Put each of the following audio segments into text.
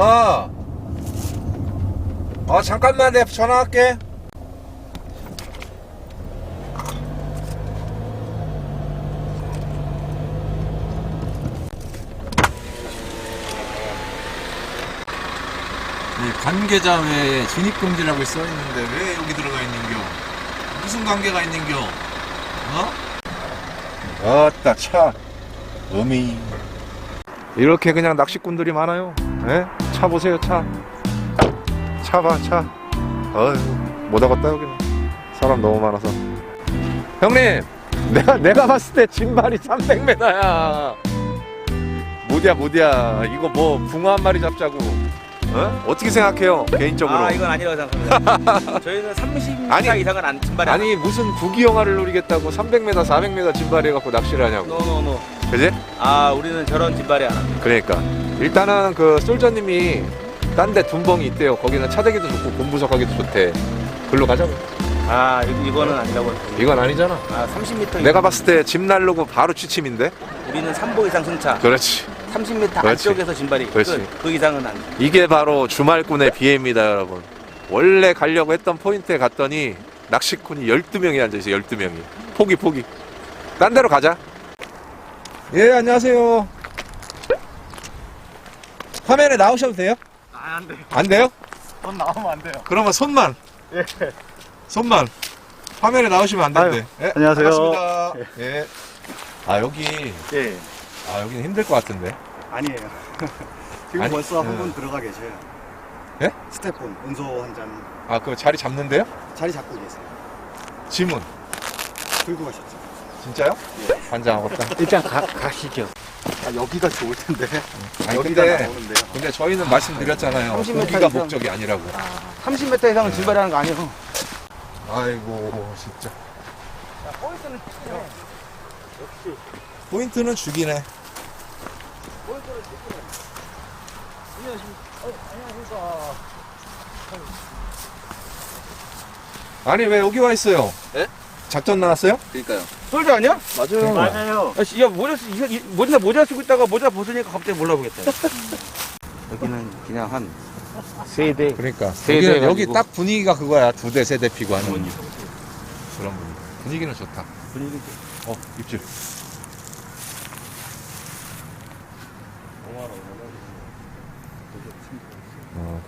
어. 어, 잠깐만 내가 전화할게. 이 관계자 외에 진입금지라고 써 있는데 왜 여기 들어가 있는겨? 무슨 관계가 있는겨? 어? 어따 차 음이 이렇게 그냥 낚시꾼들이 많아요. 예? 차 보세요 차. 차 봐, 차. 어휴, 못 하겠다, 여기는. 사람 너무 많아서. 형님, 내가, 내가 봤을 때 진발이 300m야. 무디야, 무디야. 이거 뭐, 붕어 한 마리 잡자고. 어? 어떻게 생각해요, 개인적으로? 아 이건 아니라고 생각합니다. 저희는 30m 아니, 이상은 안 증발해. 아니, 무슨 구기 영화를 노리겠다고 300m, 400m 진발해 갖고 낚시를 하냐고. 노노노. 그지? 아 우리는 저런 진발이 안 합니다. 그러니까. 일단은 그 솔저님이 딴 데 둔벙이 있대요. 거기는 차대기도 좋고 본부석하기도 좋대. 글로 가자고. 아 이- 이거는 아니라고. 이건 아니잖아. 아 30m. 내가 봤을 때 집 날르고 바로 취침인데? 우리는 3보 이상 승차. 그렇지. 30m 그렇지. 안쪽에서 진발이 그렇지. 끝. 그 이상은 안. 돼. 이게 바로 주말꾼의 비애입니다, 여러분. 원래 가려고 했던 포인트에 갔더니 낚시꾼이 12명이 앉아있어요, 12명이. 포기, 포기. 딴 데로 가자. 예, 안녕하세요. 화면에 나오셔도 돼요? 아, 안 돼요. 안 돼요? 돈 나오면 안 돼요. 그러면 손만. 예. 손만. 화면에 나오시면 안 된대. 예, 안녕하세요. 반갑습니다. 예. 아, 여기, 예. 아, 여기는 힘들 것 같은데. 아니에요. 지금 아니, 벌써 음. 한분 들어가 계셔요. 예? 스태프분, 은소 한 잔 아, 그 자리 잡는데요? 자리 잡고 계세요. 지문. 들고 가셨죠. 진짜요? 반장하겠다. 일단 가, 가시죠. 아, 여기가 좋을 텐데. 아니, 여기가 근데, 나오는데요. 근데 저희는 말씀드렸잖아요. 30m 고기가 이상. 목적이 아니라고. 30m 이상은 진발하는 거 아니에요. 아이고, 진짜. 포인트는 포인트는 죽이네. 아니, 왜 여기 와 있어요? 예? 작전 나왔어요? 그러니까요. 솔자 아니야? 맞아요. 맞아요. 아, 씨, 야 모자 쓰, 이거, 이- 모자 모자 쓰고 있다가 모자 벗으니까 갑자기 몰라보겠다. 여기는 그냥 한 세대. 그러니까. 세대 여기, 해가지고. 여기 딱 분위기가 그거야. 두 대, 세 대 피고 하는. 그런 분위기. 분위기는 좋다. 분위기. 어, 입질.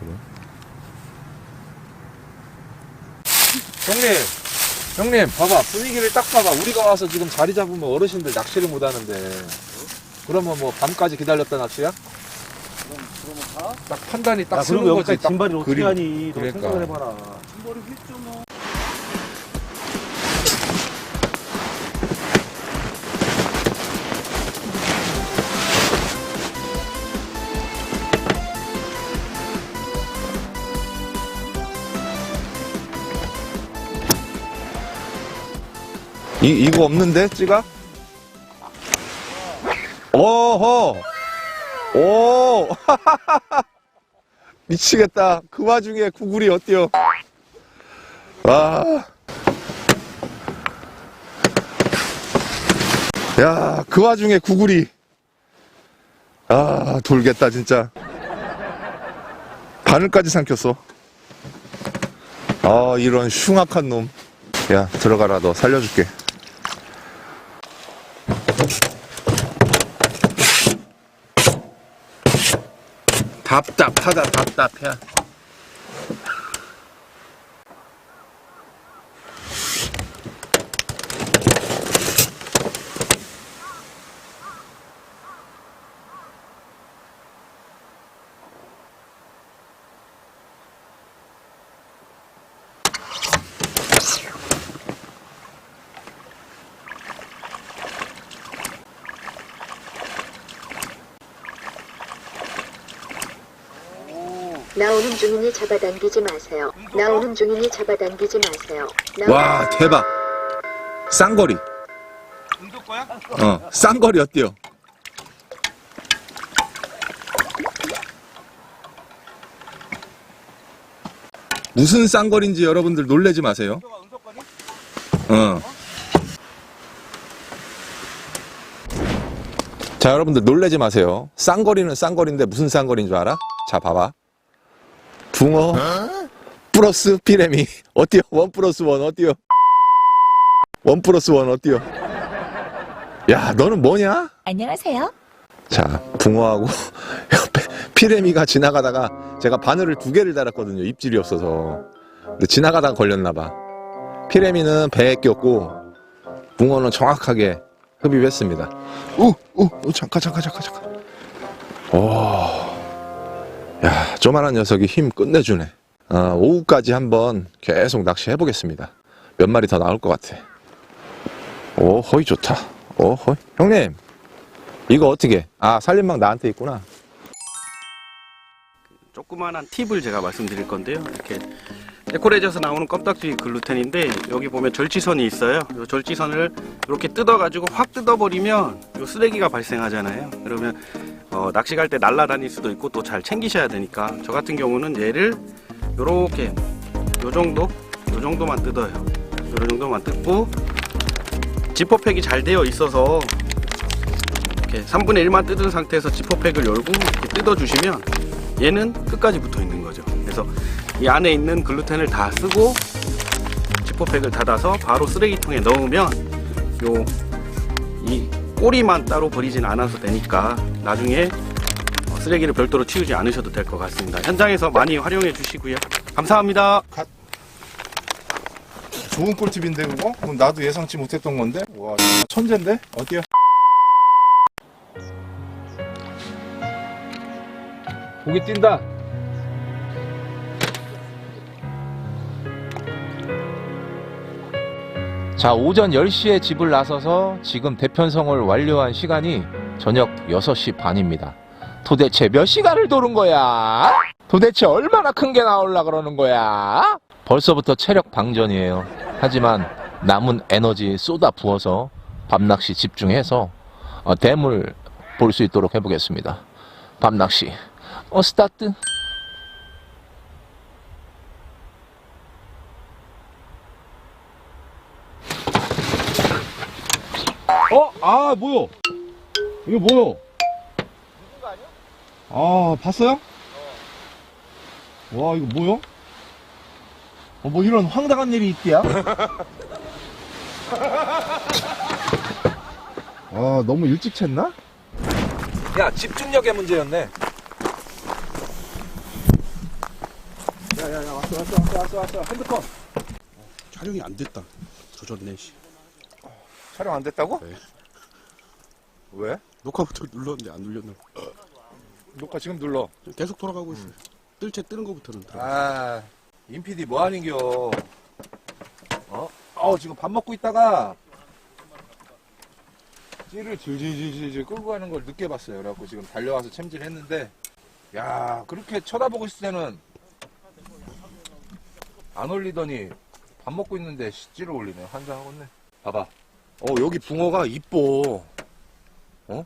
아, 그래? 형님, 형님, 봐봐. 분위기를 딱 봐봐. 우리가 와서 지금 자리 잡으면 어르신들 낚시를 못 하는데. 그러면 뭐 밤까지 기다렸다 낚시야? 딱 판단이 딱 쓰는 거지. 딱 진발이 어떻게 그림. 하니? 너 그러니까. 생각을 해봐라. 이, 이거 없는데, 찌가? 오호! 오! 미치겠다. 그 와중에 구글이 어때요? 와. 야, 그 와중에 구글이. 아, 돌겠다, 진짜. 바늘까지 삼켰어. 아, 이런 흉악한 놈. 야, 들어가라, 너 살려줄게. 답답하다 답답해 나오는 중이니 잡아당기지 마세요. 나오는 중이니 잡아당기지 마세요. 와 대박 쌍거리 운동 거야? 어 쌍거리 어때요 무슨 쌍거리인지 여러분들 놀래지 마세요 어. 자 여러분들 놀래지 마세요 쌍거리는 쌍거리인데 무슨 쌍거리인 줄 알아? 자, 봐봐. 붕어 플러스 피레미 어때요? 원 플러스 원 어때요? 원 플러스 원 어때요? 야, 너는 뭐냐? 안녕하세요. 자, 붕어하고 옆에 피레미가 지나가다가 제가 바늘을 두 개를 달았거든요. 입질이 없어서. 근데 지나가다가 걸렸나봐. 피레미는 배에 꼈고, 붕어는 정확하게 흡입했습니다. 우, 잠깐, 잠깐, 잠깐, 잠깐. 오, 야, 조만한 녀석이 힘 끝내주네. 아, 오후까지 한번 계속 낚시해 보겠습니다. 몇 마리 더 나올 것 같아. 오, 허이 좋다. 오, 허이. 형님, 이거 어떻게? 아, 살림망 나한테 있구나. 조그만한 팁을 제가 말씀드릴 건데요. 이렇게 에코레저에서 나오는 껌딱지 글루텐인데 여기 보면 절지선이 있어요. 이 절지선을 이렇게 뜯어가지고 확 뜯어버리면 이 쓰레기가 발생하잖아요. 그러면 어, 낚시 갈 때 날아다닐 수도 있고 또 잘 챙기셔야 되니까 저 같은 경우는 얘를 이렇게 요 정도, 요 정도만 뜯어요. 요 정도만 뜯고 지퍼팩이 잘 되어 있어서 이렇게 3분의 1만 뜯은 상태에서 지퍼팩을 열고 이렇게 뜯어 주시면 얘는 끝까지 붙어 있는 거죠. 그래서 이 안에 있는 글루텐을 다 쓰고 지퍼팩을 닫아서 바로 쓰레기통에 넣으면 요 이 꼬리만 따로 버리진 않아도 되니까 나중에 어, 쓰레기를 별도로 치우지 않으셔도 될 것 같습니다. 현장에서 많이 활용해 주시고요. 감사합니다. 좋은 꿀팁인데 그거? 그럼 나도 예상치 못했던 건데? 와 천재인데? 어때요? 고기 뛴다. 자, 오전 10시에 집을 나서서 지금 대편성을 완료한 시간이 저녁 6시 반입니다. 도대체 몇 시간을 도는 거야? 도대체 얼마나 큰 게 나올라 그러는 거야? 벌써부터 체력 방전이에요. 하지만 남은 에너지 쏟아 부어서 밤낚시 집중해서 어, 댐을 볼 수 있도록 해보겠습니다. 밤낚시. 어, 스타트. 어? 아, 뭐요? 이거 뭐요? 아, 봤어요? 와, 이거 뭐요? 어, 뭐 이런 황당한 일이 있디야? 아 너무 일찍 챘나? 야 집중력의 문제였네 야 야 야 왔어 왔어 왔어 왔어 왔어 핸드폰 촬영이 안 됐다. 조졌네, 씨. 촬영 안 됐다고? 네. 왜? 녹화 버튼 눌렀는데 안 눌렸나 봐. 녹화 지금 눌러 계속 돌아가고 있어요. 뜰채 뜨는 거부터는 들어. 아 임PD 뭐하는겨 어? 어 지금 밥 먹고 있다가 찌를 질질질질 끌고 가는 걸 늦게 봤어요 그래갖고 지금 달려와서 챔질했는데 야 그렇게 쳐다보고 있을 때는 안 올리더니 밥 먹고 있는데 찌를 올리네 환장하겠네 봐봐 어 여기 붕어가 이뻐 형,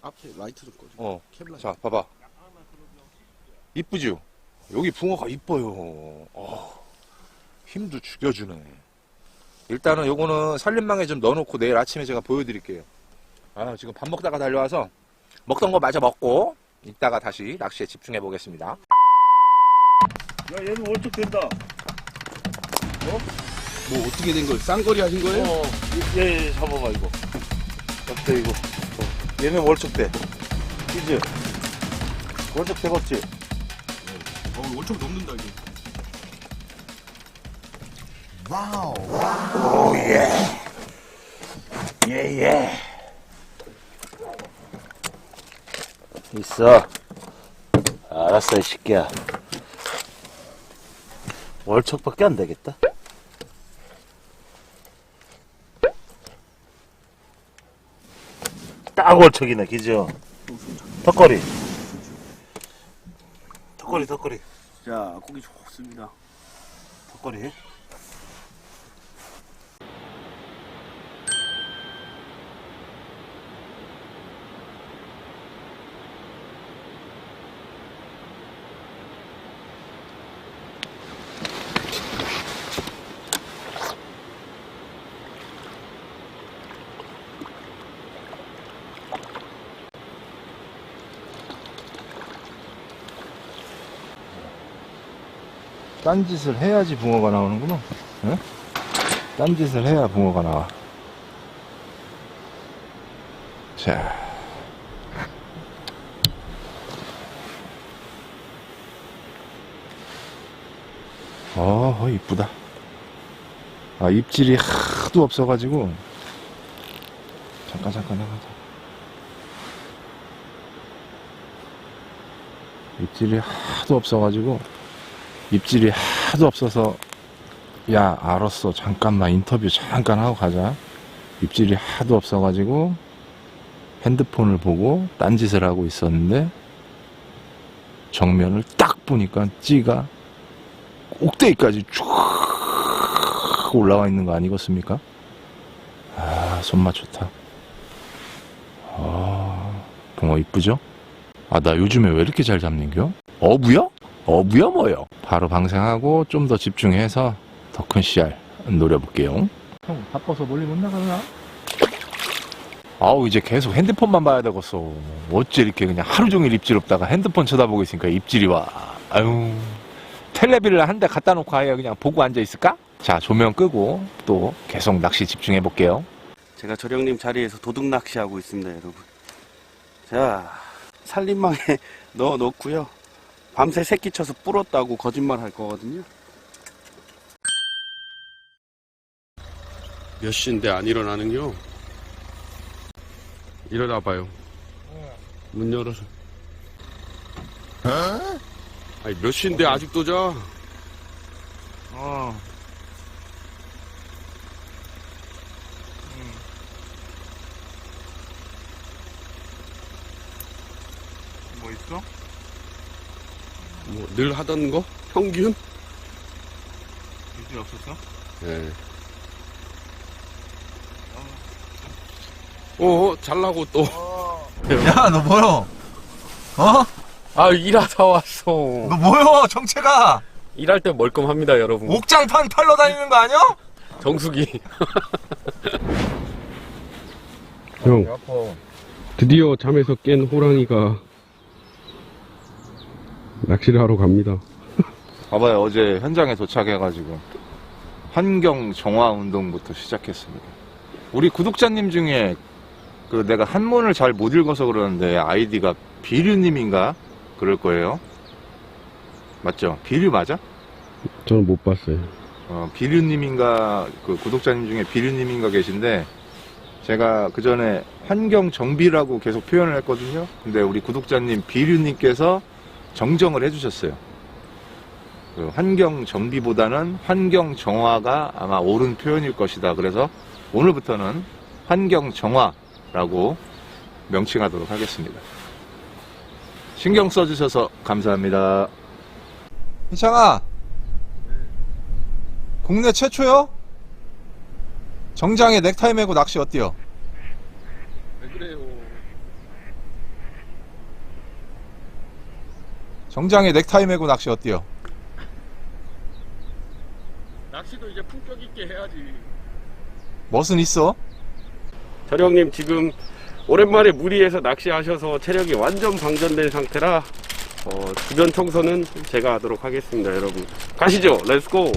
앞에 라이트 좀 꺼줘. 어 캡라. 자, 봐봐. 이쁘죠? 여기 붕어가 이뻐요. 어, 힘도 죽여주네. 일단은 요거는 살림망에 좀 넣어놓고 내일 아침에 제가 보여드릴게요. 아, 지금 밥 먹다가 달려와서 먹던 거 마저 먹고 이따가 다시 낚시에 집중해 보겠습니다. 야, 얘는 월척 된다. 뭐 어떻게 된 거예요? 쌍거리 하신 거예요? 어, 얘, 얘 잡아봐, 이거. 어때, 이거? 어. 얘는 월척 돼. 그지? 월척 되겠지? 어, 엄청 넘는다, 이게. 예, 예. 있어. 알았어, 이 새끼야. 월척밖에 안 되겠다. 딱 월척이네, 기죠? 턱걸이. 턱걸이, 턱걸이. 자, 고기 좋습니다. 턱걸이. 딴 짓을 해야지 붕어가 나오는구나. 응? 딴 짓을 해야 붕어가 나와. 자. 어, 이쁘다. 아, 입질이 하도 없어가지고. 잠깐, 잠깐, 잠깐. 입질이 하도 없어가지고. 입질이 하도 없어서. 야, 알았어. 잠깐만 인터뷰 잠깐 하고 가자. 입질이 하도 없어가지고. 핸드폰을 보고 딴짓을 하고 있었는데. 정면을 딱 보니까 찌가 꼭대기까지 쭉 올라와 있는 거 아니겠습니까? 아, 손맛 좋다. 아, 붕어 이쁘죠? 아, 나 요즘에 왜 이렇게 잘 잡는겨? 어부요? 어부요 뭐요? 바로 방생하고 좀 더 집중해서 더 큰 씨알 노려볼게요. 형, 바빠서 멀리 못 나가나? 아우, 이제 계속 핸드폰만 봐야 되겠어. 어째 이렇게 그냥 하루 종일 입질 없다가 핸드폰 쳐다보고 있으니까 입질이 와. 아유. 텔레비를 한 대 갖다 놓고 아예 그냥 보고 앉아 있을까? 자, 조명 끄고 또 계속 낚시 집중해 볼게요. 제가 저령님 자리에서 도둑 낚시하고 있습니다, 여러분. 자, 살림망에 넣어 놓고요. 밤새 새끼 쳐서 불었다고 거짓말 할 거거든요. 몇 시인데 안 일어나는겨? 일어나 봐요. 문 열어서. 아니, 몇 시인데 아직도 자? 어. 뭐 있어? 뭐, 늘 하던 거? 평균? 일이 없었어? 예. 어, 잘나고 또. 야, 너 뭐요? 어? 아, 일하다 왔어. 너 뭐요? 정체가 일할 때 멀끔합니다, 여러분. 옥장판 팔러 다니는 거 아니야? 정수기. 형. 드디어 잠에서 깬 호랑이가 낚시를 하러 갑니다. 봐봐요. 어제 현장에 도착해가지고 환경 정화 운동부터 시작했습니다. 우리 구독자님 중에 그 내가 한문을 잘 못 읽어서 그러는데 아이디가 비류님인가 그럴 거예요. 맞죠? 비류 맞아? 저는 못 봤어요. 어, 비류님인가 그 구독자님 중에 비류님인가 계신데 제가 그 전에 환경 정비라고 계속 표현을 했거든요. 근데 우리 구독자님 비류님께서 정정을 해주셨어요. 그 환경 정비보다는 환경 정화가 아마 옳은 표현일 것이다. 그래서 오늘부터는 환경 정화라고 명칭하도록 하겠습니다. 신경 써주셔서 감사합니다. 희창아 국내 최초요? 정장에 넥타이 매고 낚시 어때요? 왜 그래요? 정장에 넥타이 매고 낚시 어때요? 낚시도 이제 품격 있게 해야지. 멋은 있어? 저령님 지금 오랜만에 무리해서 낚시하셔서 체력이 완전 방전된 상태라 어, 주변 청소는 제가 하도록 하겠습니다, 여러분. 가시죠. 렛츠고.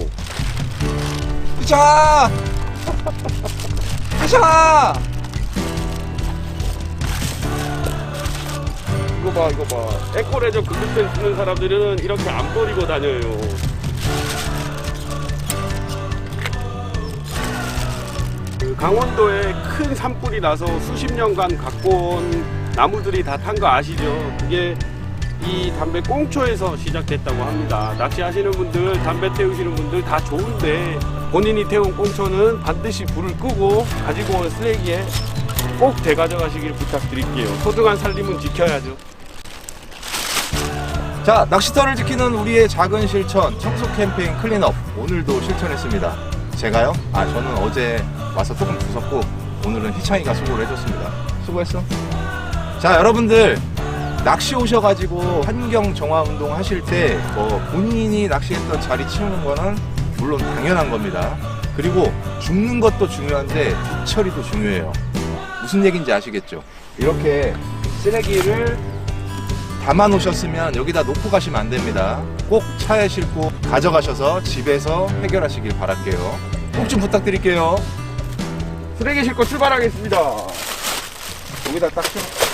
희창아! 희 이거 봐, 이거 봐. 에코레저 글루텐 쓰는 사람들은 이렇게 안 버리고 다녀요. 그 강원도에 큰 산불이 나서 수십 년간 갖고 온 나무들이 다 탄 거 아시죠? 그게 이 담배 꽁초에서 시작됐다고 합니다. 낚시하시는 분들, 담배 태우시는 분들 다 좋은데 본인이 태운 꽁초는 반드시 불을 끄고 가지고 온 쓰레기에 꼭 되가져가시길 부탁드릴게요. 소중한 살림은 지켜야죠. 자, 낚시터를 지키는 우리의 작은 실천, 청소 캠페인 클린업. 오늘도 실천했습니다. 제가요? 아, 저는 어제 와서 조금 주웠고, 오늘은 희창이가 수고를 해줬습니다. 수고했어. 자, 여러분들, 낚시 오셔가지고 환경 정화 운동 하실 때, 뭐, 본인이 낚시했던 자리 치우는 거는 물론 당연한 겁니다. 그리고 죽는 것도 중요한데, 뒤처리도 중요해요. 무슨 얘기인지 아시겠죠? 이렇게 쓰레기를 담아 놓으셨으면 여기다 놓고 가시면 안 됩니다. 꼭 차에 싣고 가져가셔서 집에서 해결하시길 바랄게요. 꼭 좀 부탁드릴게요. 쓰레기 싣고 출발하겠습니다. 여기다 딱 싣-